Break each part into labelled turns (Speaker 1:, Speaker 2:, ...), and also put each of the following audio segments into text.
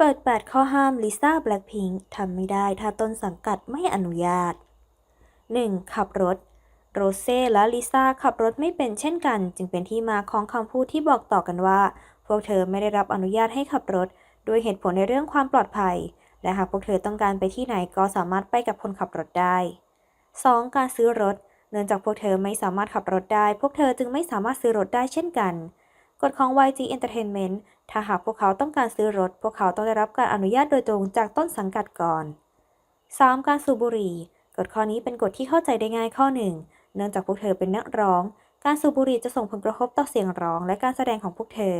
Speaker 1: เปิด 8 ข้อห้ามลิซ่าแบล็คพิงค์ทำไม่ได้ถ้าต้นสังกัดไม่อนุญาต 1. ขับรถ โรเซ่และลิซ่าขับรถไม่เป็นเช่นกัน จึงเป็นที่มาของคำพูดที่บอกต่อกันว่า พวกเธอไม่ได้รับอนุญาตให้ขับรถ ด้วยเหตุผลในเรื่องความปลอดภัย และหากพวกเธอต้องการไปที่ไหนก็สามารถไปกับคนขับรถได้ 2. การซื้อรถ เนื่องจากพวกเธอไม่สามารถขับรถได้ พวกเธอจึงไม่สามารถซื้อรถได้เช่นกัน กฎของ YG Entertainment ถ้าหากพวกเขาต้องการซื้อรถ พวกเขาต้องได้รับการอนุญาตโดยตรงจากต้นสังกัดก่อน 3. การสูบบุหรี่ กฎข้อนี้เป็นกฎที่เข้าใจได้ง่ายข้อหนึ่ง เนื่องจากพวกเธอเป็นนักร้อง การสูบบุหรี่จะส่งผลกระทบต่อเสียงร้องและการแสดงของพวกเธอ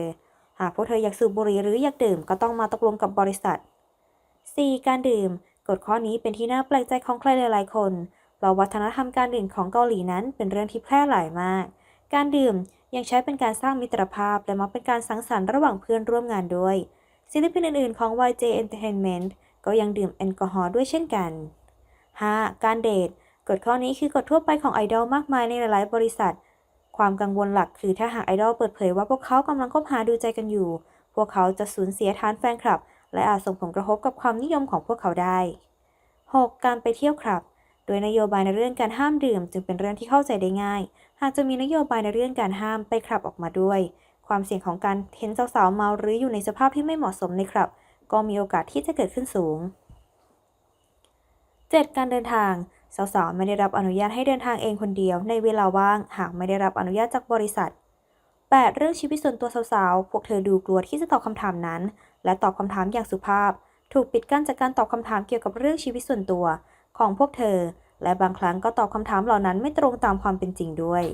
Speaker 1: หากพวกเธออยากสูบบุหรี่หรืออยากดื่มก็ต้องมาตกลงกับบริษัท 4. การดื่ม กฎข้อนี้เป็นที่น่าแปลกใจของใครหลายๆคนเพราะวัฒนธรรมการดื่มของเกาหลีนั้นเป็นเรื่องที่แพร่หลายมาก การดื่ม ยังใช้เป็นการสร้างมิตรภาพ และมักเป็นการสังสรรค์ระหว่างเพื่อนร่วมงานด้วย ศิลปินอื่นๆ ของ YJ Entertainment ก็ยังดื่มแอลกอฮอล์ด้วยเช่นกัน 5. การเดทกฎข้อนี้คือกฎทั่วไปของไอดอลมากมายในหลายๆ บริษัท ความกังวลหลักคือถ้าหากไอดอลเปิดเผยว่าพวกเขากำลังคบหาดูใจกันอยู่ พวกเขาจะสูญเสียฐานแฟนคลับ และอาจส่งผลกระทบกับความนิยมของพวกเขาได้ 6. การไปเที่ยวคลับ โดยนโยบายในเรื่องการห้ามดื่ม จึงเป็นเรื่องที่เข้าใจได้ง่าย หากจะมีนโยบายในเรื่องการห้ามไปคลับออกมาด้วย ความเสี่ยงของการเห็นสาวๆเมาหรืออยู่ในสภาพที่ไม่เหมาะสมในคลับ ก็มีโอกาสที่จะเกิดขึ้นสูง 7. การเดินทางสาวๆไม่ได้รับอนุญาตให้เดินทางเองคนเดียวในเวลาว่าง หากไม่ได้รับอนุญาตจากบริษัท 8. เรื่องชีวิตส่วนตัวสาวๆ พวกเธอดูกลัวที่จะตอบคำถามนั้น และตอบคำถามอย่างสุภาพ ถูกปิดกั้นจากการตอบคำถามเกี่ยวกับเรื่องชีวิตส่วนตัว ของพวกเธอ และบางครั้งก็ตอบคำถามเหล่านั้นไม่ตรงตามความเป็นจริงด้วย